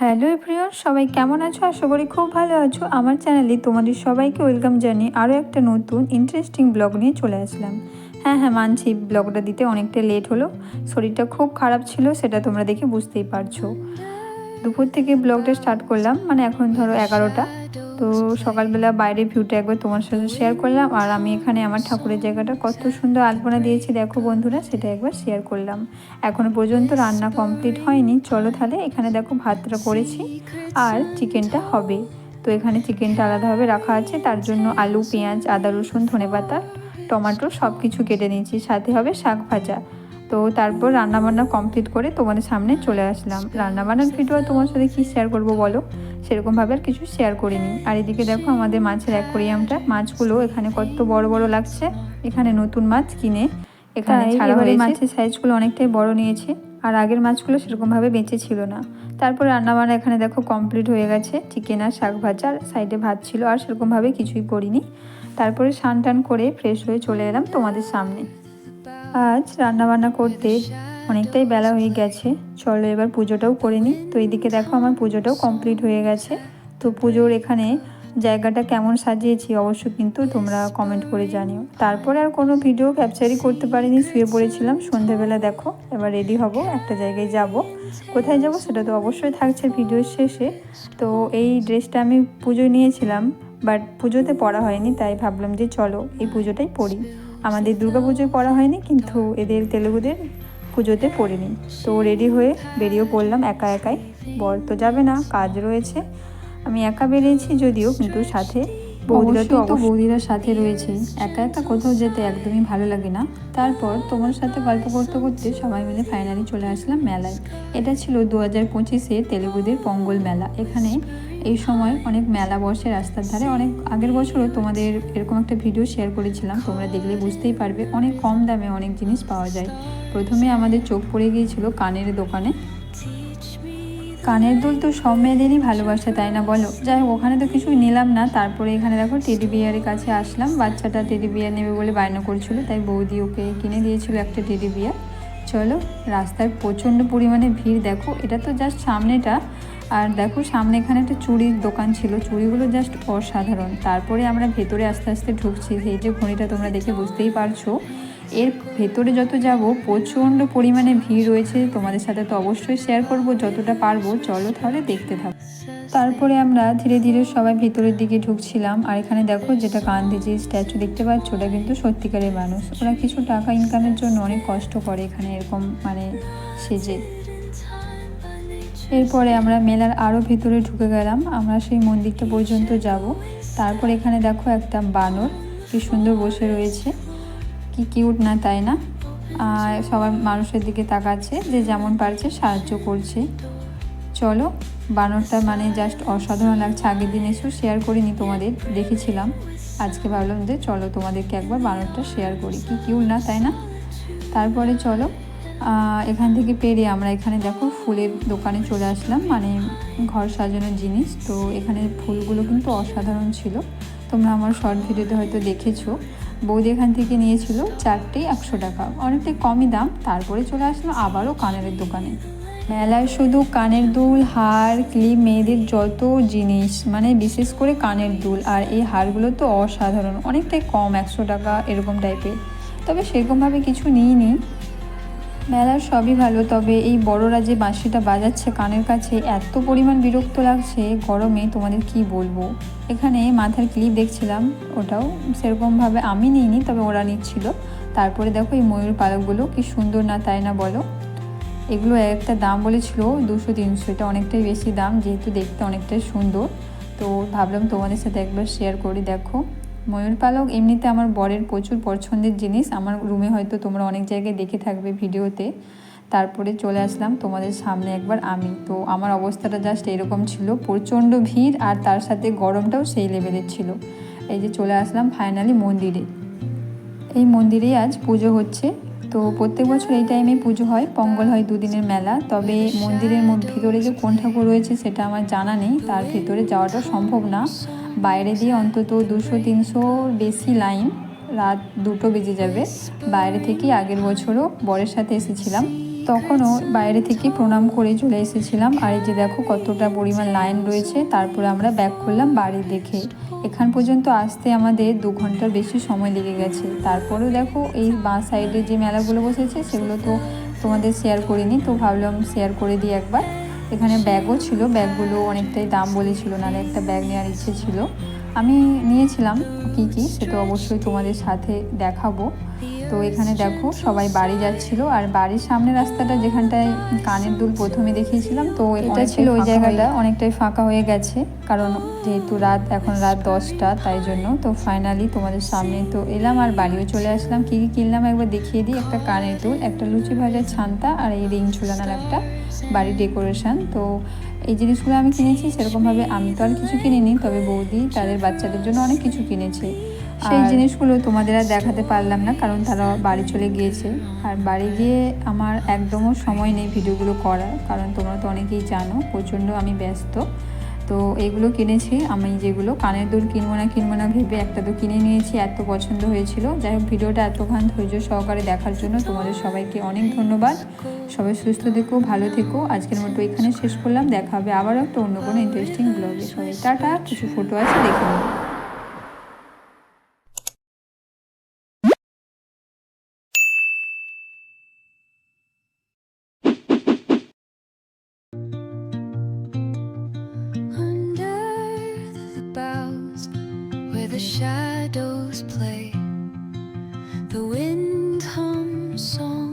Hello everyone, সবাই কেমন আছো? আশা করি খুব ভালো আছো। আমার চ্যানেলে তোমাদের সবাইকে ওয়েলকাম জানিয়ে আরও একটা নতুন ইন্টারেস্টিং ব্লগ নিয়ে চলে আসলাম। হ্যাঁ হ্যাঁ মানছি ব্লগটা দিতে অনেকটা লেট হলো। শরীরটা খুব খারাপ ছিল, সেটা তোমরা দেখে বুঝতেই পারছ। দুপুর থেকে ব্লগটা স্টার্ট করলাম মানে এখন ধরো এগারোটা। তো সকালবেলা বাইরে ভিউটা একবার তোমার সাথে শেয়ার করলাম। আর আমি এখানে আমার ঠাকুরের জায়গাটা কত সুন্দর আলপনা দিয়েছি। দেখো বন্ধুরা, সেটা একবার শেয়ার করলাম। এখনও পর্যন্ত রান্না কমপ্লিট হয়নি। চলো তাহলে এখানে দেখো ভাতটা করেছি আর চিকেনটা হবে। তো এখানে চিকেনটা আলাদাভাবে রাখা আছে। তার জন্য আলু, পেঁয়াজ, আদা, রসুন, ধনেপাতা, টমেটো সব কিছু কেটে নিয়েছি। সাথে হবে শাক ভাজা। তো তারপর রান্নাবান্না কমপ্লিট করে তোমাদের সামনে চলে আসলাম। রান্নাবান্নার ভিডিও তোমার সাথে কী শেয়ার করব বলো? সেরকমভাবে আর কিছু শেয়ার করিনি। আর এদিকে দেখো আমাদের মাছের অ্যাকোরিয়ামটা মাছগুলো এখানে কত বড় বড় লাগছে। এখানে নতুন মাছ কিনে এখানে ছাড়া হয়ে মাছের সাইজগুলো অনেকটাই বড় নিয়েছে। আর আগের মাছগুলো সেরকমভাবে বেঁচে ছিল না। তারপর রান্নাবান্না এখানে দেখো কমপ্লিট হয়ে গেছে। চিকেন আর শাক ভাজা। আর সাইডে ভাত ছিল। আর সেরকমভাবে কিছুই করিনি। তারপরে স্নান টান করে ফ্রেশ হয়ে চলে এলাম তোমাদের সামনে। আজ রান্নাবান্না করতে অনেকটাই বেলা হয়ে গেছে। চলো এবার পুজোটাও করে নিই। তো এইদিকে দেখো আমার পুজোটাও কমপ্লিট হয়ে গেছে। তো পুজোর এখানে জায়গাটা কেমন সাজিয়েছি অবশ্য কিন্তু তোমরা কমেন্ট করে জানিও। তারপরে আর কোনো ভিডিও ক্যাপচারই করতে পারিনি, শুয়ে পড়েছিলাম। সন্ধেবেলা দেখো, এবার রেডি হব, একটা জায়গায় যাব। কোথায় যাব সেটা তো অবশ্যই থাকছে ভিডিওর শেষে। তো এই ড্রেসটা আমি পুজোয় নিয়েছিলাম বাট পুজোতে পড়া হয়নি, তাই ভাবলাম যে চলো এই পুজোটাই পড়ি। আমাদের দুর্গা পুজোয় পড়া হয়নি, কিন্তু এদের তেলেগুদের পুজোতে নিন তো রেডি হয়ে বেরিয়েও পড়লাম একা একাই। বর তো যাবে না, কাজ রয়েছে। আমি একা বেরিয়েছি যদিও কিন্তু সাথে। বৌদিরা তো বৌদিরা সাথে রয়েছে। একা একা কোথাও যেতে একদমই ভালো লাগে না। তারপর তোমার সাথে গল্প করতে করতে সবাই মিলে ফাইনালি চলে আসলাম মেলায়। এটা ছিল দু হাজার পঁচিশে তেলেগুদের পঙ্গল মেলা। এখানে এই সময় অনেক মেলা বসে রাস্তার ধারে। অনেক আগের বছরও তোমাদের এরকম একটা ভিডিও শেয়ার করেছিলাম। তোমরা দেখলে বুঝতেই পারবে। অনেক কম দামে অনেক জিনিস পাওয়া যায়। প্রথমে আমাদের চোখ পড়ে গিয়েছিল কানের দোকানে। কানের দুল তো সব মেয়েদেরই ভালোবাসে, তাই না বলো? যাই হোক, ওখানে তো কিছুই নিলাম না। তারপরে এখানে দেখো টেডি বিয়ারের কাছে আসলাম। বাচ্চাটা টেডি বিয়ার নেবে বলে বায়না করছিল, তাই বৌদি ওকে কিনে দিয়েছিল একটা টেডি বিয়ার। চলো, রাস্তায় প্রচণ্ড পরিমাণে ভিড়, দেখো। এটা তো জাস্ট সামনেটা। আর দেখো, সামনে এখানে একটা চুড়ির দোকান ছিল। চুড়িগুলো জাস্ট অসাধারণ। তারপরে আমরা ভেতরে আস্তে আস্তে ঢুকছি। সেই যে ঘড়িটা তোমরা দেখে বুঝতেই পারছ। এর ভেতরে যত যাব, প্রচণ্ড পরিমাণে ভিড় রয়েছে। তোমাদের সাথে তো অবশ্যই শেয়ার করব, যতটা পারব। চলো তাহলে দেখতে থাকো। তারপরে আমরা ধীরে ধীরে সবাই ভেতরের দিকে ঢুকছিলাম। আর এখানে দেখো, যেটা গান্ধীজির স্ট্যাচু দেখতে পাচ্ছ, ওটা কিন্তু সত্যিকারের মানুষ। ওরা কিছু টাকা ইনকামের জন্য অনেক কষ্ট করে এখানে এরকম মানে সেজে। এরপরে আমরা মেলার আরও ভেতরে ঢুকে গেলাম। আমরা সেই মন্দিরটা পর্যন্ত যাব। তারপর এখানে দেখো একটা বানর, কি সুন্দর বসে রয়েছে। কি কিউট না তাই না? আর সবাই মানুষের দিকে তাকাচ্ছে, যে যেমন পারছে সাহায্য করছে। চলো, বানরটা মানে জাস্ট অসাধারণ লাগছে। আগের দিন এসেও শেয়ার করিনি তোমাদের, দেখেছিলাম। আজকে ভাবলাম যে চলো তোমাদেরকে একবার বানরটা শেয়ার করি। কি কিউট না তাই না? তারপরে চলো এখান থেকে পেরে আমরা এখানে দেখো ফুলের দোকানে চলে আসলাম। মানে ঘর সাজানোর জিনিস। তো এখানে ফুলগুলো কিন্তু অসাধারণ ছিল। তোমরা আমার শর্ট ভিডিওতে হয়তো দেখেছ। বৌদি এখান থেকে নিয়েছিল চারটে একশো টাকা। অনেকটাই কমই দাম। তারপরে চলে আসলো আবারও কানের দোকানে। মেলায় শুধু কানের দুল, হার, ক্লিপ, মেয়েদের যত জিনিস মানে বিশেষ করে কানের দুল আর এই হারগুলো তো অসাধারণ। অনেকটাই কম, একশো টাকা এরকম টাইপের তবে সেরকমভাবে কিছু নিইনি। মেলার সবই ভালো, তবে এই বড়রা যে বাঁশিটা বাজাচ্ছে কানের কাছে, এত পরিমাণ বিরক্ত লাগছে গরমে, তোমাদের কি বলব? এখানে মাথার ক্লিপ দেখছিলাম, ওটাও সেরকমভাবে আমি নিইনি, তবে ওরা নিচ্ছিল। তারপরে দেখো এই ময়ূর পালকগুলো, কি সুন্দর না তাই না বলো? এগুলো একটা দাম বলেছিল দুশো তিনশো, এটা অনেকটাই বেশি দাম, যেহেতু দেখতে অনেকটাই সুন্দর। তো ভাবলাম তোমাদের সাথে একবার শেয়ার করি, দেখো। ময়ূর পালক, এমনিতে আমার বরের প্রচুর পছন্দের জিনিস। আমার রুমে হয়তো তোমরা অনেক জায়গায় দেখে থাকবে ভিডিওতে। তারপরে চলে আসলাম তোমাদের সামনে একবার আমি। তো আমার অবস্থাটা জাস্ট এরকম ছিল। প্রচণ্ড ভিড় আর তার সাথে গরমটাও সেই লেভেলের ছিল। এই যে চলে আসলাম ফাইনালি মন্দিরে। এই মন্দিরেই আজ পুজো হচ্ছে। তো প্রত্যেক বছর এই টাইমে পুজো হয়। পঙ্গল হয় দুদিনের মেলা। তবে মন্দিরের ভিতরে যে কোন ঠাকুর রয়েছে সেটা আমার জানা নেই। তার ভিতরে যাওয়াটা সম্ভব না। বাইরে দিয়ে অন্তত দুশো তিনশোর বেশি লাইন রাত দুটো বেজে যাবে। বাইরে থেকেই আগের বছরও বরের সাথে এসেছিলাম। তখনও বাইরে থেকে প্রণাম করে চলে এসেছিলাম। আর এই যে দেখো কতটা পরিমাণ লাইন রয়েছে, তারপরে আমরা ব্যাক করলাম বাড়ি দেখে। এখান পর্যন্ত আসতে আমাদের দু ঘণ্টার বেশি সময় লেগে গেছে। তারপরেও দেখো এই বাঁ সাইডে যে মেলাগুলো বসেছে, সেগুলো তো তোমাদের শেয়ার করিনি, তো ভাবলাম শেয়ার করে দিই একবার। এখানে ব্যাগও ছিল ব্যাগগুলো অনেকটাই দাম বলেছিল নাহলে একটা ব্যাগ নেওয়ার ইচ্ছে ছিল। আমি নিয়েছিলাম কি কি সেটা অবশ্যই তোমাদের সাথে দেখাবো। তো এখানে দেখো সবাই বাড়ি যাচ্ছিল আর বাড়ির সামনে রাস্তাটা যেখানটায় কানের দুল প্রথমে দেখিয়েছিলাম তো এটা ছিল ওই জায়গাটা। অনেকটাই ফাঁকা হয়ে গেছে কারণ যেহেতু রাত এখন রাত দশটা তাই জন্য। তো ফাইনালি তোমাদের সামনে তো এলাম আর বাড়িও চলে আসলাম। কী কী কিনলাম একবার দেখিয়ে দিই একটা কানের দুল একটা লুচি ভাজার ছান্তা আর এই রিং ঝুলানোর একটা বাড়ির ডেকোরেশন। তো এই জিনিসগুলো আমি কিনেছি সেরকমভাবে আমি তো আর কিছু কিনিনি তবে বৌদি তাদের বাচ্চাদের জন্য অনেক কিছু কিনেছে। সেই জিনিসগুলো তোমাদের আর দেখাতে পারলাম না কারণ তারা বাড়ি চলে গিয়েছে। আর বাড়ি গিয়ে আমার একদমও সময় নেই ভিডিওগুলো করার কারণ তোমরা তো অনেকেই জানো প্রচণ্ড আমি ব্যস্ত। তো এগুলো কিনেছি আমি যেগুলো কানের দুল কিনবো না কিনবো না ভেবে একটা তো কিনে নিয়েছি এত পছন্দ হয়েছিল। যাই হোক ভিডিওটা এতক্ষণ ধৈর্য সহকারে দেখার জন্য তোমাদের সবাইকে অনেক ধন্যবাদ। সবাই সুস্থ থেকো, ভালো থেকো। আজকের মতো এখানে শেষ করলাম। দেখা হবে আবারও একটা অন্য কোনো ইন্টারেস্টিং ব্লগে সবাই টাটা, কিছু ফটো আছে দেখে নেব shadows play.